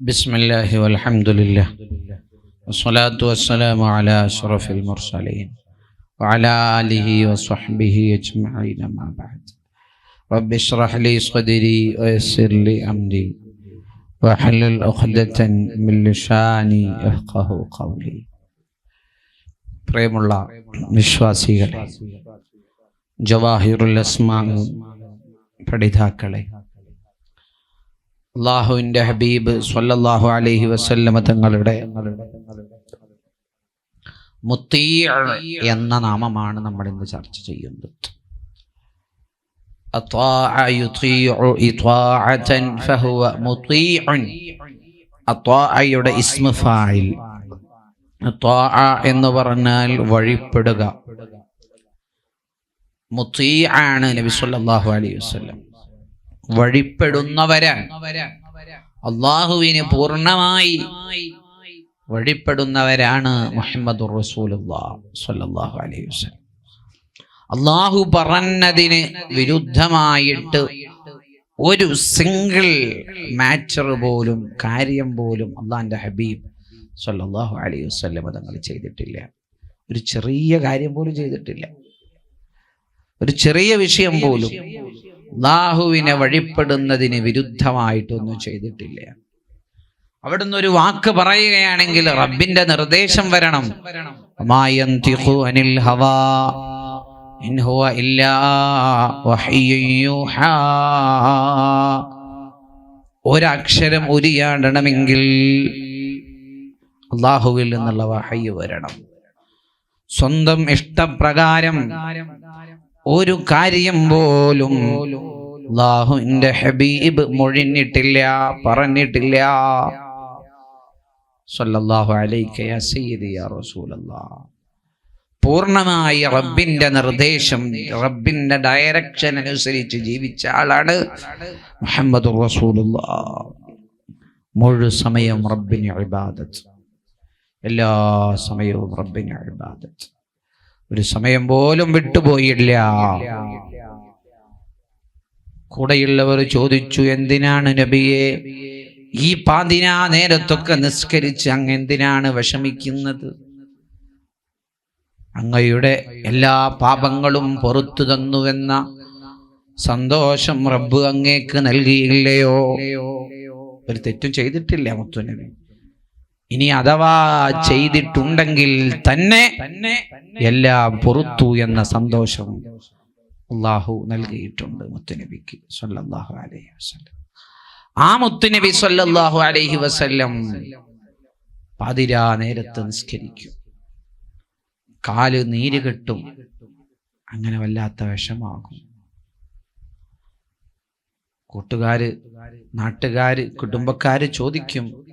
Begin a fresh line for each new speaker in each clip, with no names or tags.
بسم الله والحمد لله والصلاة والسلام على أشرف المرسلين وعلى آله وصحبه أجمعين ما بعد رب اشرح لي صدري ويسر لي أمري واحلل عقدة من لساني يفقه قولي പ്രേമുള്ള വിശ്വാസികളെ ജവാഹിറുൽ അസ്മാ പഠിതാക്കളെ അള്ളാഹുവിന്റെ ഹബീബ് സൊല്ലാഹു അലഹി വസല്ലമ തങ്ങളുടെ മുത്തീ എന്ന നാമമാണ് നമ്മൾ ഇന്ന് ചർച്ച ചെയ്യുന്നത്. എന്ന് പറഞ്ഞാൽ വഴിപ്പെടുക. മുത്തീ ആണ് നബി സല്ലല്ലാഹു അലൈഹി വസല്ലം. വഴിപ്പെടുന്നവരാണ് അള്ളാഹുവിന് പൂർണമായി വഴിപ്പെടുന്നവരാണ് മുഹമ്മദ് അലൈഹി വസല്ലം. അള്ളാഹു പറഞ്ഞതിന് വിരുദ്ധമായിട്ട് ഒരു സിംഗിൾ മാറ്റർ പോലും കാര്യം പോലും അള്ളാഹിന്റെ ഹബീബ് സല്ലാഹു അലൈഹി വസല്ലം തങ്ങൾ ചെയ്തിട്ടില്ല. ഒരു ചെറിയ കാര്യം പോലും ചെയ്തിട്ടില്ല. ഒരു ചെറിയ വിഷയം പോലും അള്ളാഹുവിനെ വഴിപ്പെടുന്നതിന് വിരുദ്ധമായിട്ടൊന്നും ചെയ്തിട്ടില്ല. അവിടുന്ന് ഒരു വാക്ക് പറയുകയാണെങ്കിൽ റബ്ബിന്റെ നിർദ്ദേശം വരണം. അനിൽ ഹവാ ഇൻ ഹുവ ഇല്ലാ. ഒരക്ഷരം ഉരിയാടണമെങ്കിൽ അള്ളാഹുവിൽ നിന്നുള്ള വഹയ്യ് വരണം. സ്വന്തം ഇഷ്ടപ്രകാരം ഒരു കാര്യം പോലും അള്ളാഹുവിന്റെ ഹബീബ് മൊഴിഞ്ഞിട്ടില്ല പറഞ്ഞിട്ടില്ല. സല്ലല്ലാഹു യാ സയ്യിദി യാ പൂർണമായി റബ്ബിന്റെ നിർദ്ദേശം റബ്ബിന്റെ ഡയറക്ഷൻ അനുസരിച്ച് ജീവിച്ച ആളാണ് മുഹമ്മദ് റസൂലുള്ള മുഴു സമയം റബ്ബിന് ഇബാദത്ത്. എല്ലാ സമയവും റബ്ബിന് ഇബാദത്ത്. ഒരു സമയം പോലും വിട്ടുപോയില്ല. കൂടെയുള്ളവർ ചോദിച്ചു എന്തിനാണ് നബിയെ ഈ പാതിനാ നേരത്തൊക്കെ നിസ്കരിച്ച് അങ്ങ് എന്തിനാണ് വിഷമിക്കുന്നത്? അങ്ങയുടെ എല്ലാ പാപങ്ങളും പുറത്തു തന്നുവെന്ന സന്തോഷം റബ്ബ് അങ്ങേക്ക് നൽകിയില്ലയോ? ഒരു തെറ്റും ചെയ്തിട്ടില്ല മുത്തുനബി. ഇനി അഥവാ ചെയ്തിട്ടുണ്ടെങ്കിൽ തന്നെ എല്ലാം പുറത്തു എന്ന സന്തോഷം അള്ളാഹു നൽകിയിട്ടുണ്ട് മുത്തുനബിക്ക് സല്ലാഹു അലൈഹി വസല്ലം. ആ മുത്തുനബി സല്ലാഹു അലൈഹി വസ്ല്ലം പതിരാ നേരത്ത് നിസ്കരിക്കും. കാൽ നീര് കെട്ടും. അങ്ങനെ വല്ലാത്ത വിഷമാകും. കൂട്ടുകാര് നാട്ടുകാര് കുടുംബക്കാര് ചോദിക്കും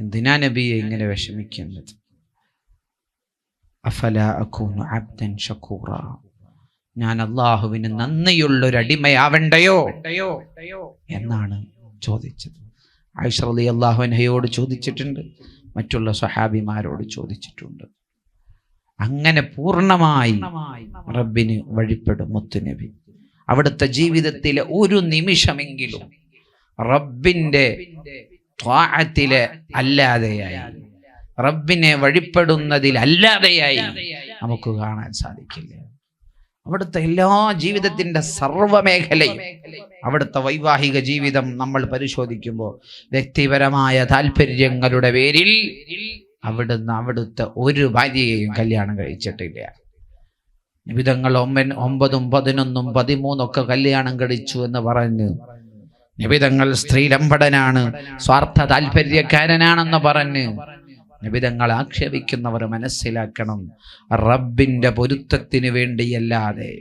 എന്തിനാ നബിയെ ഇങ്ങനെ വിഷമിക്കുന്നത്? അഫല അക്കൂനു അബ്ദൻ ഷക്കൂറ. ഞാൻ അള്ളാഹുവിന് നന്ദിയുള്ള ഒരു അടിമയാവണ്ടയോ എന്നാണ് ചോദിച്ചത്. ആയിഷ അലി അള്ളാഹുനഹയോട് ചോദിച്ചിട്ടുണ്ട്. മറ്റുള്ള സ്വഹാബിമാരോട് ചോദിച്ചിട്ടുണ്ട്. അങ്ങനെ പൂർണമായി റബ്ബിന് വഴിപ്പെടും മുത്തുനബി അവിടുത്തെ ജീവിതത്തിലെ ഒരു നിമിഷമെങ്കിലും റബ്ബിന്റെ ത്വാഅത്തിലെ അല്ലാതെയായി. റബ്ബിനെ വഴിപ്പെടുന്നതിൽ അല്ലാതെയായി നമുക്ക് കാണാൻ സാധിക്കില്ല. അവിടുത്തെ എല്ലാ ജീവിതത്തിന്റെ സർവമേഖലയും അവിടുത്തെ വൈവാഹിക ജീവിതം നമ്മൾ പരിശോധിക്കുമ്പോൾ വ്യക്തിപരമായ താല്പര്യങ്ങളുടെ പേരിൽ അവിടുന്ന് അവിടുത്തെ ഒരു ഭാര്യയെയും കല്യാണം കഴിച്ചിട്ടില്ല. വിധങ്ങൾ ഒമ്പൻ ഒമ്പതും പതിനൊന്നും പതിമൂന്നൊക്കെ കല്യാണം കഴിച്ചു എന്ന് പറഞ്ഞു നിബിതങ്ങൾ സ്ത്രീലംബടനാണ് സ്വാർത്ഥ താല്പര്യക്കാരനാണെന്ന് പറഞ്ഞ് നിബിതങ്ങൾ ആക്ഷേപിക്കുന്നവർ മനസ്സിലാക്കണം. റബ്ബിന്റെ പൊരുത്തത്തിന് വേണ്ടിയല്ലാതെ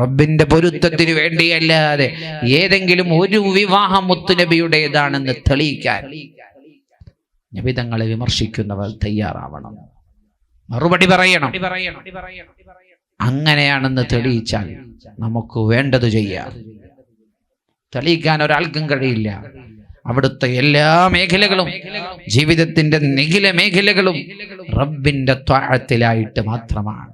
റബ്ബിന്റെ പൊരുത്തത്തിന് വേണ്ടിയല്ലാതെ ഏതെങ്കിലും ഒരു വിവാഹം മുത്തുനബിയുടേതാണെന്ന് തെളിയിക്കാൻ നബിതങ്ങളെ വിമർശിക്കുന്നവർ തയ്യാറാവണം. മറുപടി പറയണം. അങ്ങനെയാണെന്ന് തെളിയിച്ചാൽ നമുക്ക് വേണ്ടത് ചെയ്യാം. തെളിയിക്കാൻ ഒരാൾക്കും കഴിയില്ല. അവിടുത്തെ എല്ലാ മേഖലകളും ജീവിതത്തിന്റെ നിഖില മേഖലകളും റബ്ബിന്റെ ത്വാഴത്തിലായിട്ട് മാത്രമാണ്.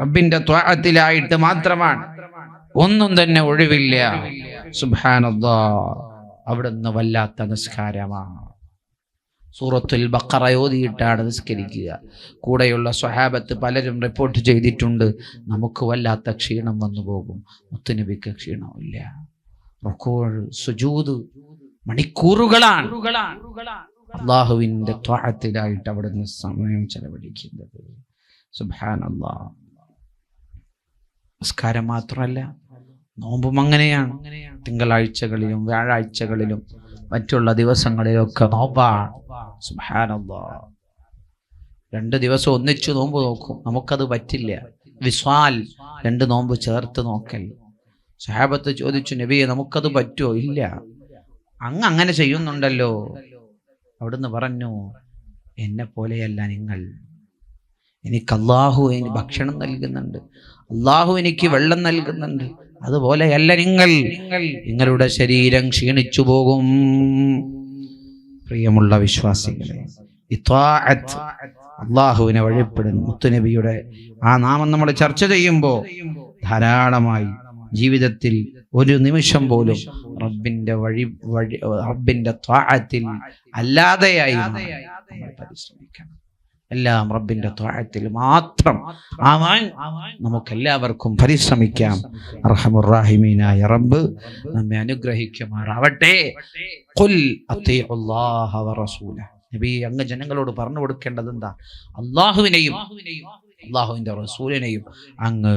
റബ്ബിന്റെ ത്വാഴത്തിലായിട്ട് മാത്രമാണ്. ഒന്നും തന്നെ ഒഴിവില്ല. സുബാനല്ലാ അവിടുന്ന് വല്ലാത്ത നിസ്കാരമാണ്. സൂറത്തുൽ ബക്കറ ഓതിയിട്ടാണ് നിസ്കരിക്കുക. കൂടെയുള്ള സ്വഹാബത്ത് പലരും റിപ്പോർട്ട് ചെയ്തിട്ടുണ്ട്. നമുക്ക് വല്ലാത്ത ക്ഷീണം വന്നു പോകും. മുത്തുനബിക്ക് ക്ഷീണമില്ല റുക്കോൾ സുജൂത് മണിക്കൂറുകളാണ് അള്ളാഹുവിന്റെ ത്വാഹത്തിലായിട്ട് അവിടുന്ന് സമയം ചെലവഴിക്കുന്നത്. സുബാനല്ലാ നമസ്കാരം മാത്രമല്ല നോമ്പും അങ്ങനെയാണ്. തിങ്കളാഴ്ചകളിലും വ്യാഴാഴ്ചകളിലും മറ്റുള്ള ദിവസങ്ങളിലൊക്കെ നോമ്പാണ് സുബാനല്ലാ രണ്ട് ദിവസം ഒന്നിച്ചു നോമ്പ് നോക്കും. നമുക്കത് പറ്റില്ല. വിസ്വാൽ രണ്ട് നോമ്പ് ചേർത്ത് നോക്കൽ. സഹാബത്ത് ചോദിച്ചു നബിയെ നമുക്കത് പറ്റുമോ ഇല്ല. അങ്ങ് അങ്ങനെ ചെയ്യുന്നുണ്ടല്ലോ. അവിടുന്ന് പറഞ്ഞു എന്നെ പോലെയല്ല നിങ്ങൾ. എനിക്ക് അള്ളാഹു എനിക്ക് ഭക്ഷണം നൽകുന്നുണ്ട്. അള്ളാഹു എനിക്ക് വെള്ളം നൽകുന്നുണ്ട്. അതുപോലെയല്ല നിങ്ങൾ. നിങ്ങളുടെ ശരീരം ക്ഷീണിച്ചു പോകും. പ്രിയമുള്ള വിശ്വാസികളെ അള്ളാഹുവിനെ വഴിപ്പെടുന്നു. മുത്തുനബിയുടെ ആ നാമം നമ്മൾ ചർച്ച ചെയ്യുമ്പോൾ ധാരാളമായി ജീവിതത്തിൽ ഒരു നിമിഷം പോലും റബ്ബിന്റെ വഴി വഴി റബ്ബിന്റെ ത്വാഴത്തിൽ അല്ലാതെയായി പരിശ്രമിക്കണം. എല്ലാം റബ്ബിന്റെ ത്വാഴത്തിൽ മാത്രം ആവാൻ നമുക്കെല്ലാവർക്കും പരിശ്രമിക്കാം. റഹമുറാഹിമീനായ റബ്ബ് നമ്മെ അനുഗ്രഹിക്കുമാറാവട്ടെ. നബി അങ്ങ് ജനങ്ങളോട് പറഞ്ഞു കൊടുക്കേണ്ടത് എന്താ? അള്ളാഹുവിനെയും അള്ളാഹുവിന്റെ റസൂലിനെയും അങ്ങ്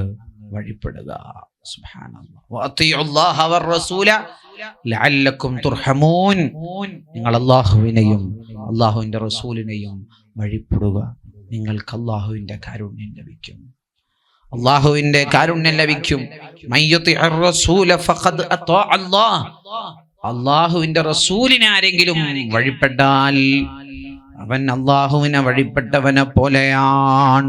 വഴിപ്പെടുക. നിങ്ങൾ അള്ളാഹുവിനെയും അള്ളാഹുവിന്റെ റസൂലിനെയും വഴിപ്പെടുക. നിങ്ങൾക്ക് അള്ളാഹുവിന്റെ കാരുണ്യം ലഭിക്കും. അള്ളാഹുവിന്റെ കാരുണ്യം ലഭിക്കും. അള്ളാഹുവിന്റെ റസൂലിനെ ആരെങ്കിലും വഴിപ്പെട്ടാൽ അവൻ അള്ളാഹുവിനെ വഴിപ്പെട്ടവനെ പോലെയാണ്.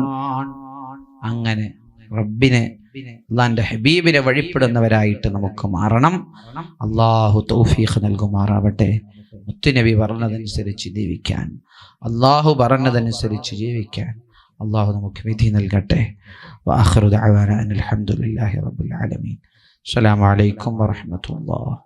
അങ്ങനെ റബ്ബിനെ അള്ളാന്റെ ഹബീബിനെ വഴിപ്പെടുന്നവരായിട്ട് നമുക്ക് മാറണം. അള്ളാഹു തൗഫീഖ് നൽകുമാറാവട്ടെ. മുത്തുനബി പറഞ്ഞതനുസരിച്ച് ജീവിക്കാൻ. അള്ളാഹു പറഞ്ഞതനുസരിച്ച് ജീവിക്കാൻ. അള്ളാഹു നമുക്ക് വിധി നൽകട്ടെ. വാഹറുദ് അലഹമുല്ലാഹി റബുൽ ആലമീൻ. അസ്സലാമു അലൈക്കും വറഹ്മത്തുള്ളാഹി